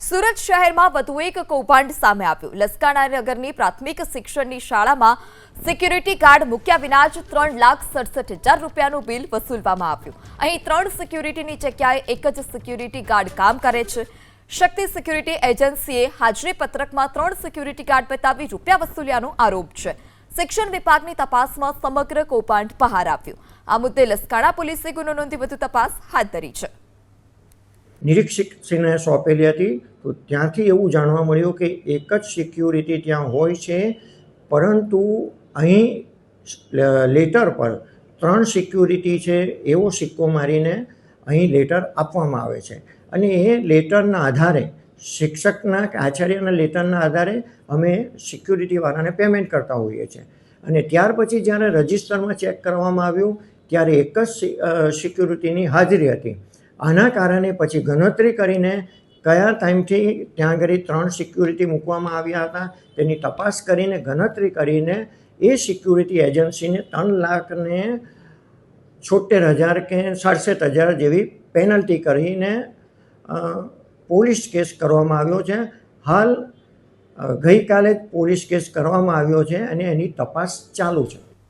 સુરત શહેરમાં વધુ એક કૌભાંડ સામે આવ્યું. લસકાણા નગરની પ્રાથમિક શિક્ષણની શાળામાં સિક્યુરિટી ગાર્ડ મૂક્યા વિના જ ત્રણ લાખ સડસઠ હજાર રૂપિયાનું બિલ વસૂલવામાં આવ્યું. અહીં ત્રણ સિક્યુરિટીની જગ્યાએ એક જ સિક્યુરિટી ગાર્ડ કામ કરે છે. શક્તિ સિક્યુરિટી એજન્સીએ હાજરી પત્રકમાં ત્રણ સિક્યુરિટી ગાર્ડ બતાવી રૂપિયા વસૂલ્યાનો આરોપ છે. શિક્ષણ વિભાગની તપાસમાં સમગ્ર કૌભાંડ બહાર આવ્યું. આ મુદ્દે લસકાણા પોલીસે ગુનો નોંધી વધુ તપાસ હાથ ધરી છે. નિરીક્ષકશ્રીને સોંપેલી હતી. તો ત્યાંથી એવું જાણવા મળ્યું કે એક જ સિક્યુરિટી ત્યાં હોય છે, પરંતુ અહીં લેટર પર ત્રણ સિક્યુરિટી છે, એવો સિક્કો મારીને અહીં લેટર આપવામાં આવે છે. અને એ લેટરના આધારે, શિક્ષકના કે આચાર્યના લેટરના આધારે અમે સિક્યુરિટીવાળાને પેમેન્ટ કરતા હોઈએ છીએ. અને ત્યાર પછી જ્યારે રજિસ્ટરમાં ચેક કરવામાં આવ્યું, ત્યારે એક જ સિક્યુરિટીની હાજરી હતી. આના કારણે પછી ગણતરી કરીને કયા ટાઈમથી ત્યાં આગળ ત્રણ સિક્યુરિટી મૂકવામાં આવ્યા હતા તેની તપાસ કરીને ગણતરી કરીને એ સિક્યુરિટી એજન્સીને ત્રણ લાખને છોતેર હજાર કે સડસઠ હજાર જેવી પેનલ્ટી કરીને પોલીસ કેસ કરવામાં આવ્યો છે. હાલ ગઈકાલે જ પોલીસ કેસ કરવામાં આવ્યો છે અને એની તપાસ ચાલુ છે.